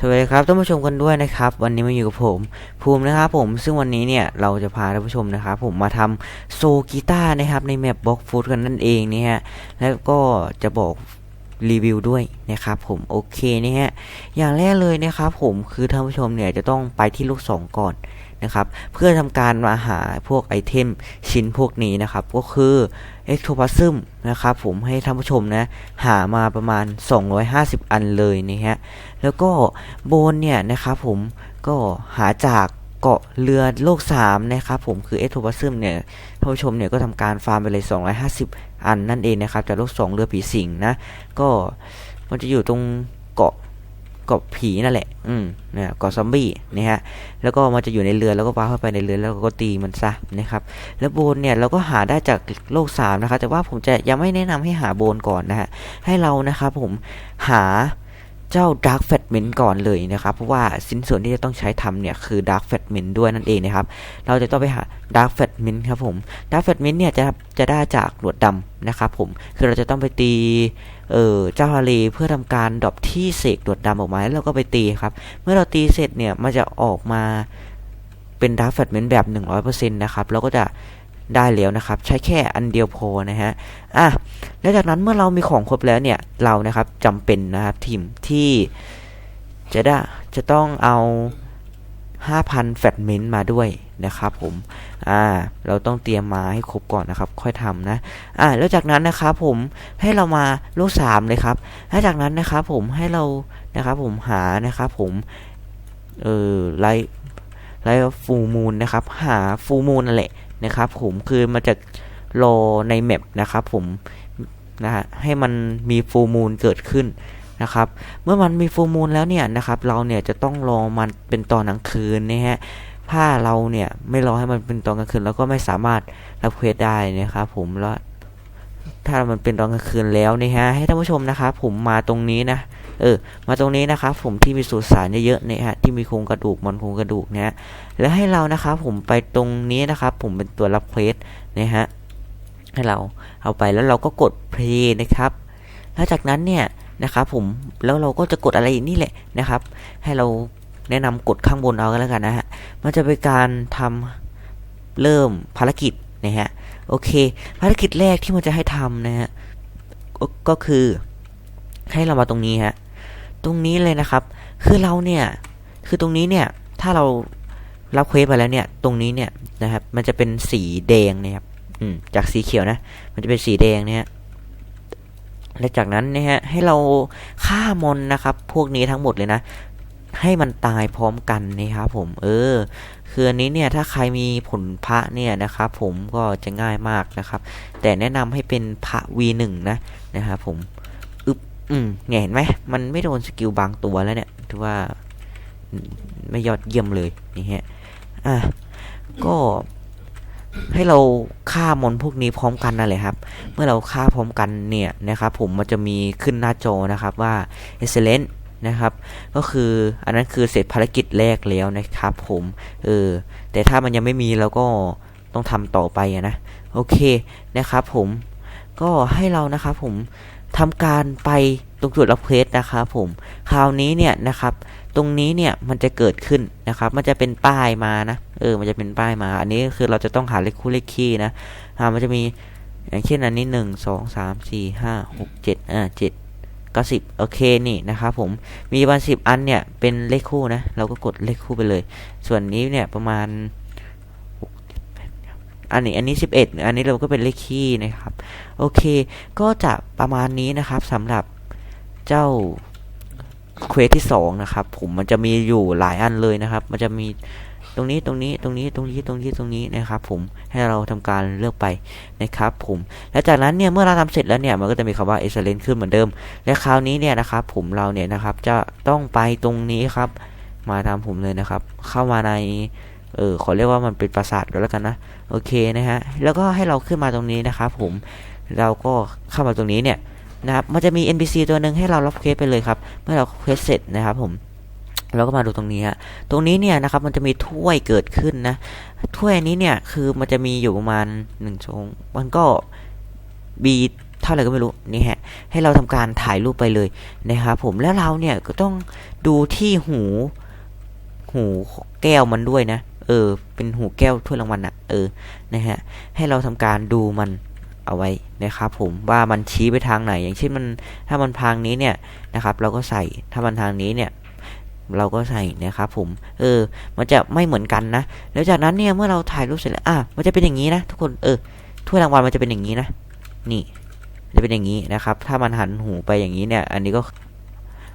สวัสดีครับท่านผู้ชมกันด้วยนะครับ วันนี้มาอยู่กับผมภูมินะครับผมซึ่งวันนี้เนี่ยเราจะพาท่านผู้ชมนะครับผมมาทำโซกีตาร์นะครับในแมปบล็อกฟูดกันนั่นเองนะฮะแล้วก็จะบอกรีวิวด้วยนะครับผมโอเคนะฮะอย่างแรกเลยนะครับผมคือท่านผู้ชมเนี่ยจะต้องไปที่ลูกศรก่อน นะครับ เพื่อทำการมาหาพวกไอเทมชิ้นพวกนี้นะครับ ก็คือ e c t o p l a s m นะครับผมให้ท่านผู้ชมนะ หามาประมาณ 250 อันเลยนะฮะ แล้วก็โบนเนี่ยนะครับผมก็หาจากเกาะเรือโลก 3 นะครับผมคือเอโทบัซึมเนี่ยท่านผู้ชมเนี่ยก็ทำการฟาร์มไปเลย 250 อันนั่นเองนะครับจากโลก 2 เรือผีสิงนะ ก็มันจะอยู่ตรง กาะเกาะผีนั่นแหละ อืมเนี่ยกาะซอมบี้นะฮะ แล้วก็มันจะอยู่ในเรือแล้วก็ว้าเข้าไปในเรือแล้วก็ตีมันซะนะครับ แล้วโบนเนี่ยเราก็หาได้จากโลก3นะครับแต่ว่าผมจะยังไม่แนะนำให้หาโบนก่อนนะฮะให้เรานะครับผมหา เจ้า Dark f a t m e n t ก่อนเลยนะครับ เพราะว่าสินส่วนที่จะต้องใช้ทำเนี่ยคือ Dark f a t m e n t ด้วยนั่นเองนะครับ เราจะต้องไปหา Dark f a t m e n t ครับผม Dark f a t m e n t เนี่ยจะจะได้จากหลวดดำนะครับผม คือเราจะต้องไปตีเออเจ้าทะเลเพื่อทำการดรอปที่เสกหลวดดำออกมาแล้วเราก็ไปตีครับ เมื่อเราตีเสร็จเนี่ยมันจะออกมาเป็นดาร์ f แฟตเมนแบบ 100%นะครับ เราก็จะ ได้แล้วนะครับ ใช้แค่อันเดียวพอนะฮะอะแล้วจากนั้นเมื่อเรามีของครบแล้วเนี่ยเรานะครับจำเป็นนะครับทีมที่จะได้จะต้องเอา 5,000แฟตเมนต์มาด้วยนะครับผม อ่า เราต้องเตรียมมาให้ครบก่อนนะครับ ค่อยทำนะ อ่า แล้วจากนั้นนะครับผม ให้เรามาลูก3เลยครับแล้วจากนั้นนะครับผม ให้เรา นะครับผม หา นะครับผม เออไลไลท์ฟูมูลนะครับ หาฟูมูลนั่นแหละ นะครับผมคือมันจะรอในแมปนะครับผมนะฮะให้มันมีฟูมูลเกิดขึ้นนะครับ เมื่อมันมีฟูมูลแล้วเนี่ยนะครับเราเนี่ยจะต้องรอมันเป็นตอนกลางคืนนะฮะถ้าเราเนี่ยไม่รอให้มันเป็นตอนกลางคืนเราก็ไม่สามารถรับเควสได้นะครับผมแล้วถ้ามันเป็นตอนกลางคืนแล้วนี่ฮะให้ท่านผู้ชมนะครับผมมาตรงนี้นะ เออ มาตรงนี้นะครับผมที่มีสุสานเยอะๆเนี่ยฮะที่มีโครงกระดูกมันโครงกระดูกเนี่ยแล้วให้เรานะครับผมไปตรงนี้นะครับผมเป็นตัวรับเควสนะฮะให้เราเอาไปแล้วเราก็กดเพลย์นะครับแล้วจากนั้นเนี่ยนะครับผมแล้วเราก็จะกดอะไรนี่แหละนะครับ ให้เราแนะนำกดข้างบนเอากันแล้วกันนะฮะมันจะเป็นการทำเริ่มภารกิจนะฮะโอเค ภารกิจแรกที่มันจะให้ทำนะฮะก็คือให้เรามาตรงนี้ฮะ รงนี้เลยนะครับ คือเราเนี่ย คือตรงนี้เนี่ย ถ้าเรารับเควสไปแล้วเนี่ย ตรงนี้เนี่ยนะครับ มันจะเป็นสีแดงนะครับ อืม จากสีเขียวนะ มันจะเป็นสีแดงเนี่ยและจากนั้นนะฮะ ให้เราฆ่ามอนนะครับ พวกนี้ทั้งหมดเลยนะ ให้มันตายพร้อมกันนะครับผม เออ คืออันนี้เนี่ย ถ้าใครมีผลพระเนี่ยนะครับผมก็จะง่ายมากนะครับ แต่แนะนำให้เป็นพระ V1 นะนะครับผม อืมเนี่ยเห็นไหมมันไม่โดนสกิลบางตัวแล้วเนี่ยถือว่าไม่ยอดเยี่ยมเลยนี่ฮะอะก็ให้เราฆ่ามอนพวกนี้พร้อมกันนั่นแหละครับ เมื่อเราฆ่าพร้อมกันเนี่ยนะครับ ผมมันจะมีขึ้นหน้าจอนะครับว่า excellent นะครับ ก็คืออันนั้นคือเสร็จภารกิจแรกแล้วนะครับ ผมเออแต่ถ้ามันยังไม่มีเราก็ต้องทำต่อไปนะ โอเคนะครับ ผมก็ให้เรานะครับ ผม ทำการไปตรงจุดรับเควสนะครับผมคราวนี้เนี่ยนะครับ ตรงนี้เนี่ยมันจะเกิดขึ้นนะครับ มันจะเป็นป้ายมานะเออมันจะเป็นป้ายมา อันนี้คือเราจะต้องหาเลขคู่เลขคี่นะอ่ามันจะมีอย่างเช่นอันนี้หนึ่งสองสามสี่ห้าหกเจ็ดอ่าเจ็ดก็สิบโอเคนี่นะครับผมมีประมาณสิบอันเนี่ยเป็นเลขคู่นะเราก็กดเลขคู่ไปเลย ส่วนนี้เนี่ยประมาณ อันนี้อันนี้สิบเอ็ดอันนี้เราก็เป็นเลขคี่นะครับ โอเค ก็จะประมาณนี้นะครับสำหรับเจ้าเควสที่สองนะครับ ผมมันจะมีอยู่หลายอันเลยนะครับ มันจะมีตรงนี้ตรงนี้ตรงนี้ตรงนี้ตรงนี้ตรงนี้นะครับ ผมให้เราทำการเลือกไปนะครับ ผมและจากนั้นเนี่ยเมื่อเราทำเสร็จแล้วเนี่ยมันก็จะมีคำว่า excellent ขึ้นเหมือนเดิม และคราวนี้เนี่ยนะครับ ผมเราเนี่ยนะครับจะต้องไปตรงนี้ครับ มาตามผมเลยนะครับ เข้ามาใน เออขอเรียกว่ามันเป็นปราสาทก็แล้วกันนะโอเคนะฮะแล้วก็ให้เราขึ้นมาตรงนี้นะครับผมเราก็เข้ามาตรงนี้เนี่ยนะครับมันจะมี NPC ตัวหนึ่งให้เรารับเควสไปเลยครับ เมื่อเราเควสเสร็จนะครับผมเราก็มาดูตรงนี้ฮะตรงนี้เนี่ยนะครับมันจะมีถ้วยเกิดขึ้นนะถ้วยนี้เนี่ยคือมันจะมีอยู่ประมาณหนึ่งชงมันก็ B เท่าไหร่ก็ไม่รู้นี่ฮะให้เราทำการถ่ายรูปไปเลยนะครับผมแล้วเราเนี่ยก็ต้องดูที่หู หูแก้วมันด้วยนะ เออ เป็นหูแก้วถ้วยรางวัลอะเออนะฮะให้เราทำการดูมันเอาไว้นะครับผมว่ามันชี้ไปทางไหน อย่างเช่นมันถ้ามันทางนี้เนี่ยนะครับ เราก็ใส่ถ้ามันทางนี้เนี่ยเราก็ใส่นะครับผม เออ มันจะไม่เหมือนกันนะ แล้วจากนั้นเนี่ยเมื่อเราถ่ายรูปเสร็จแล้ว อะ มันจะเป็นอย่างนี้นะทุกคน เออ ถ้วยรางวัลมันจะเป็นอย่างนี้นะ นี่ จะเป็นอย่างนี้นะครับ ถ้ามันหันหูไปอย่างนี้เนี่ย อันนี้ก็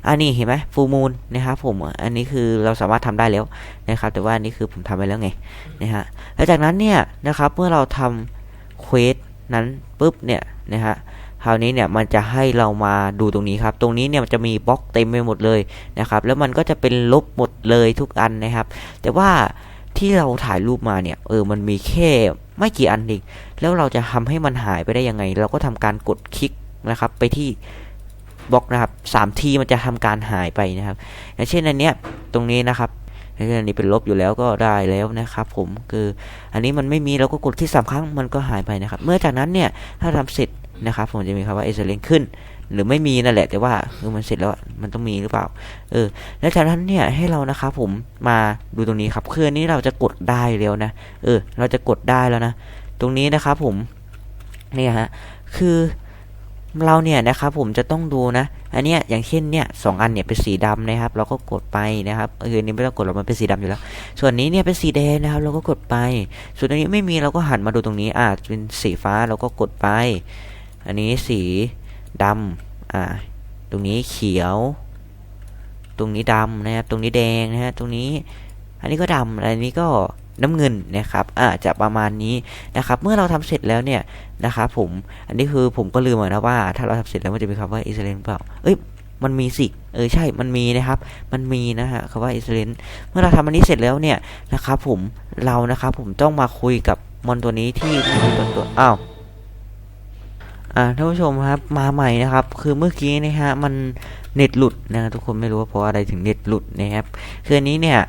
อันนี้เห็นไหมฟูมูลนะครับผมอันนี้คือเราสามารถทำได้แล้วนะครับ แต่ว่าอันนี้คือผมทำไปแล้วไงนะฮะแล้วจากนั้นเนี่ยนะครับเมื่อเราทำเควสนั้นปุ๊บเนี่ยนะฮะคราวนี้เนี่ยมันจะให้เรามาดูตรงนี้ครับ ตรงนี้เนี่ยมันจะมีบล็อกเต็มไปหมดเลยนะครับ แล้วมันก็จะเป็นลบหมดเลยทุกอันนะครับ แต่ว่าที่เราถ่ายรูปมาเนี่ยเออมันมีแค่ไม่กี่อันเองแล้วเราจะทำให้มันหายไปได้ยังไง เราก็ทำการกดคลิกนะครับ ไปที่ บล็อกนะครับสามทีมันจะทำการหายไปนะครับ อย่างเช่นอันเนี้ยตรงนี้นะครับอันนี้เป็นลบอยู่แล้วก็ได้แล้วนะครับ ผมคืออันนี้มันไม่มีเราก็กดที่สามครั้งมันก็หายไปนะครับ เมื่อจากนั้นเนี่ยถ้าทำเสร็จนะครับ ผมจะมีคำว่าเอเซเลนขึ้น หรือไม่มีนั่นแหละแต่ว่าคือมันเสร็จแล้วมันต้องมีหรือเปล่า เออ แล้วจากนั้นเนี่ยให้เรานะครับผมมาดูตรงนี้ครับคืออันนี้เราจะกดได้แล้วนะ เออ เราจะกดได้แล้วนะ ตรงนี้นะครับผมเนี่ยฮะคือ เราเนี่ยนะครับผมจะต้องดูนะ อันเนี้ยอย่างเช่นเนี่ยสองอันเนี่ยเป็นสีดำนะครับ เราก็กดไปนะครับเอออันนี้ไม่ต้องกดหรอกมันเป็นสีดำอยู่แล้ว ส่วนนี้เนี่ยเป็นสีแดงนะครับ เราก็กดไป ส่วนอันนี้ไม่มีเราก็หันมาดูตรงนี้อ่าเป็นสีฟ้าเราก็กดไป อันนี้สีดำอ่าตรงนี้เขียว ตรงนี้ดำนะครับ ตรงนี้แดงนะฮะตรงนี้ อันนี้ก็ดำอันนี้ก็ น้ำเงินนะครับอ่าจะประมาณนี้นะครับ เมื่อเราทำเสร็จแล้วเนี่ยนะครับผม อันนี้คือผมก็ลืมนะว่า ถ้าเราทำเสร็จแล้วมันจะมีคำว่าอิสเลนเปล่า เอ้ย มันมีสิ เออใช่ มันมีนะครับ มันมีนะฮะคำว่าอิสเลนเมื่อเราทำอันนี้เสร็จแล้วเนี่ยนะครับผม เรานะครับผมต้องมาคุยกับมอนตัวนี้ที่ตัวตัว อ้าวอ่าท่านผู้ชมครับมาใหม่นะครับ คือเมื่อกี้นะฮะมันเน็ตหลุดนะทุกคนไม่รู้ว่าเพราะอะไรถึงเน็ตหลุดนะครับคืออันนี้เนี่ย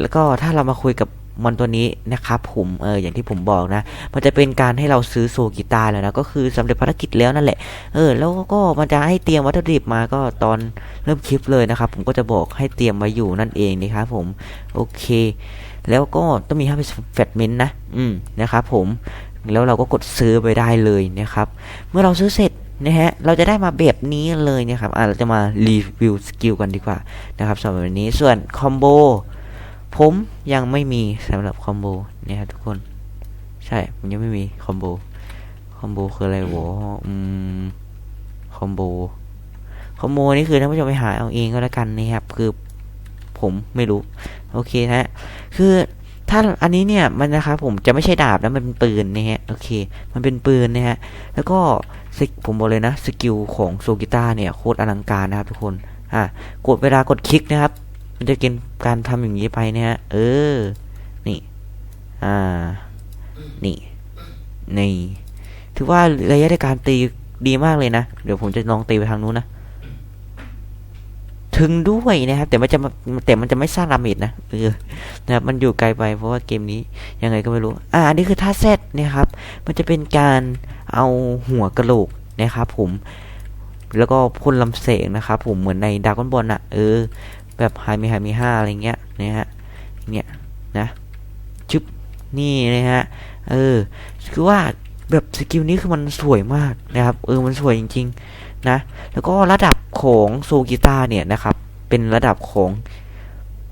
แล้วก็ถ้าเรามาคุยกับ มอนตัวนี้นะครับผมเอออย่างที่ผมบอกนะ มันจะเป็นการให้เราซื้อโซกีตาร์แล้วนะก็คือสำเร็จภารกิจแล้วนั่นแหละเออแล้วก็มันจะให้เตรียมวัตถุดิบมาก็ตอนเริ่มคลิปเลยนะครับ ผมก็จะบอกให้เตรียมไว้อยู่นั่นเองนะครับผมโอเค แล้วก็ต้องมีห้าเป็นแฟตเมนต์นะอืมนะครับผมแล้วเราก็กดซื้อไปได้เลยนะครับ เมื่อเราซื้อเสร็จนะฮะ เราจะได้มาแบบนี้เลยนะครับ อ่าเราจะมารีวิวสกิลกันดีกว่านะครับสำหรับวันนี้ ส่วนคอมโบ ผมยังไม่มีสำหรับคอมโบเนี่ยครับทุกคน ใช่ผมยังไม่มีคอมโบคอมโบคืออะไรวอืมคอมโบคอมโบนี่คือท่านผู้ชมไปหาเอาเองก็แล้วกันนะครับ คือผมไม่รู้ โอเคนะฮะคือถ้าอันนี้เนี่ยมันนะครับผมจะไม่ใช่ดาบนะมันเป็นปืนนะฮะโอเค มันเป็นปืนนะฮะแล้วก็สกผมบอกเลยนะสกิลของโซกิต้าเนี่ยโคตรอลังการนะครับทุกคนอะกดเวลากดคลิกนะครับ มันจะกินการทำอย่างนี้ไปนะฮะ เออ นี่ อ่า นี่นี่ถือว่าระยะในการตีดีมากเลยนะ เดี๋ยวผมจะลองตีไปทางนู้นนะ ถึงด้วยนะครับ แต่มันจะมาแต่มันจะไม่สร้างดาเมจนะ เออ นะครับ มันอยู่ไกลไปเพราะว่าเกมนี้ยังไงก็ไม่รู้ อ่า อันนี้คือท่าเซตนะครับ มันจะเป็นการเอาหัวกระโหลกนะครับผม แล้วก็พ่นลำแสงนะครับผม เหมือนในดากอนบอลอะเออ แบบไฮมีไฮมีห้าอะไรเงี้ยนะฮะเนี่ยนะจุ๊บนี่นะฮะเออคือว่าแบบสกิลนี้คือมันสวยมากนะครับเออมันสวยจริง ๆ นะ แล้วก็ระดับของโซกีตาเนี่ยนะครับ เป็นระดับของ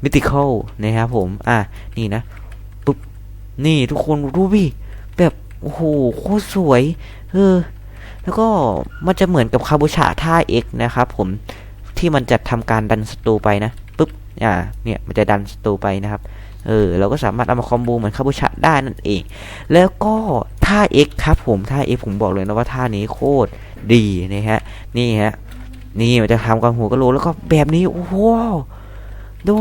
มิติคอลนะครับผม อะ นี่นะปุ๊บนี่ทุกคนดูพี่แบบโอ้โหโคตรสวย เออ แล้วก็มันจะเหมือนกับคาบูชาท่าเอกนะครับผม ที่มันจะทำการดันศัตรูไปนะปุ๊บอ่าเนี่ยมันจะดันศัตรูไปนะครับเออเราก็สามารถเอามาคอมโบเหมือนคาบูชาได้นั่นเอง แล้วก็ท่า X ครับผมท่า X ผมบอกเลยนะว่าท่านี้โคตรดีนะฮะนี่ฮะนี่มันจะทำกับหัวกะโหลกแล้วก็แบบนี้โอ้โหดู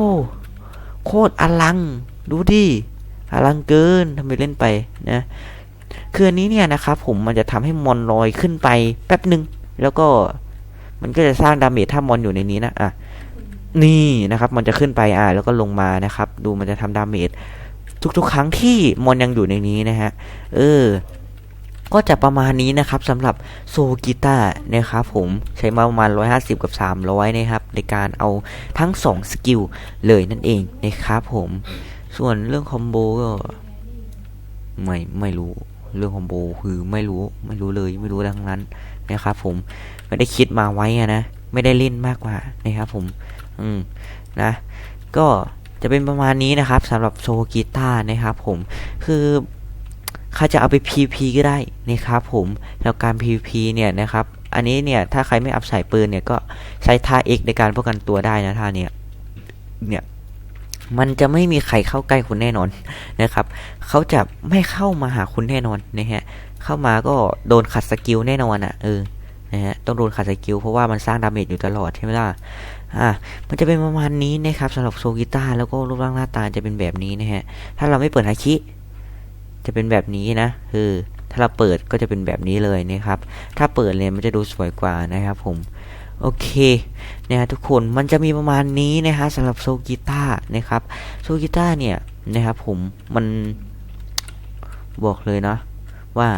โคตรอลัง ดูดิอลังเกินทำไมเล่นไปนะคืออันนี้เนี่ยนะครับผมมันจะทำให้มอนลอยขึ้นไปแป๊บหนึ่งแล้วก็ มันก็จะสร้างดาเมจถ้ามอนอยู่ในนี้นะอะนี่นะครับ มันจะขึ้นไปอ่าแล้วก็ลงมานะครับ ดูมันจะทำดาเมจทุกๆ ครั้งที่มอนยังอยู่ในนี้นะฮะ เออ ก็จะประมาณนี้นะครับสำหรับโซกีตานะครับผมใช้มาประมาณ 150 กับ 300 นะครับ ในการเอาทั้ง 2 สกิลเลยนั่นเองนะครับผม ส่วนเรื่องคอมโบก็ ไม่ ไม่รู้ เรื่องคอมโบคือไม่รู้ ไม่รู้เลย ไม่รู้อะไรทั้งนั้น นะครับผมไม่ได้คิดมาไว้อะนะไม่ได้เล่นมากกว่านะครับผม อืมนะ ก็จะเป็นประมาณนี้นะครับสำหรับโซกีตาร์นะครับผมคือใครจะเอาไป PP ก็ได้นะครับผมแล้วการ PP เนี่ยนะครับอันนี้เนี่ยถ้าใครไม่อัพใส่ปืนเนี่ยก็ใช้ท่า X ในการป้องกันตัวได้นะท่าเนี่ยเนี่ยมันจะไม่มีใครเข้าใกล้คุณแน่นอนนะครับ เขาจะไม่เข้ามาหาคุณแน่นอนนะฮะ เข้ามาก็โดนขัดสกิลแน่นอนอะเออนะฮะต้องโดนขัดสกิลเพราะว่ามันสร้างดาเมจอยู่ตลอดใช่ไหมล่ะอ่ามันจะเป็นประมาณนี้นะครับสำหรับโซกิต้าแล้วก็รูปร่างหน้าตาจะเป็นแบบนี้นะฮะถ้าเราไม่เปิดฮาคิจะเป็นแบบนี้นะเออถ้าเราเปิดก็จะเป็นแบบนี้เลยนะครับ ถ้าเปิดเลยมันจะดูสวยกว่านะครับผมโอเคนะฮะทุกคนมันจะมีประมาณนี้นะฮะสำหรับโซกิต้านะครับโซกิต้าเนี่ยนะครับผมมันบอกเลยนะ ว่า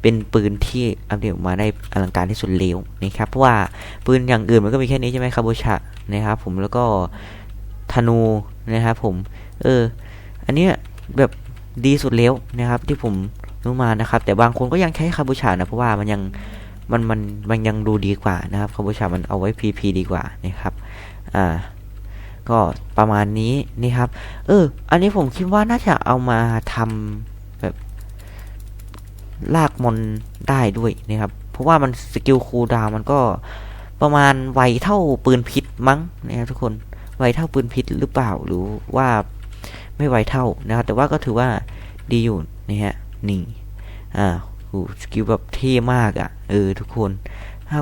เป็นปืนที่อัปเดตออกมาได้อลังการที่สุดเร็วนะครับเพราะว่าปืนอย่างอื่นมันก็มีแค่นี้ใช่ไหมคาโบชะนะครับ ผมแล้วก็ธนูนะครับผม เออ อันเนี้ยแบบดีสุดเร็วนะครับ ที่ผมรู้มานะครับ แต่บางคนก็ยังใช้คาโบชานะเพราะว่ามันยังมันมันมันยังดูดีกว่านะครับคาโบชามันเอาไว้ PP ดีกว่านะครับ อ่า ก็ประมาณนี้นี่ครับ เออ อันนี้ผมคิดว่าน่าจะเอามาทำแบบ ลากมอนได้ด้วยนะครับ เพราะว่ามันสกิลคูลดาวมันก็ประมาณไวเท่าปืนพิษมั้งนะครับทุกคนไวเท่าปืนพิษหรือเปล่าหรือว่าไม่ไวเท่านะครับแต่ว่าก็ถือว่าดีอยู่นะฮะนี่อ่าสกิลแบบเท่มากอะ่ะเออทุกคน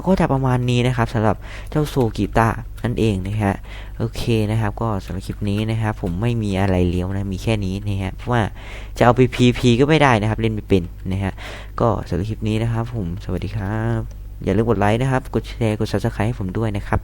ก็จะประมาณนี้นะครับสำหรับเจ้าโซกิตะนั่นเองนะฮะโอเคนะครับ ก็สำหรับคลิปนี้นะครับผมไม่มีอะไรเลี้ยวนะมีแค่นี้นะฮะเพราะว่าจะเอาไปพีพีก็ไม่ได้นะครับ เล่นไม่เป็นนะฮะก็สำหรับคลิปนี้นะครับ ผมสวัสดีครับ อย่าลืมกดไลค์นะครับ กดแชร์กด subscribe ให้ผมด้วยนะครับ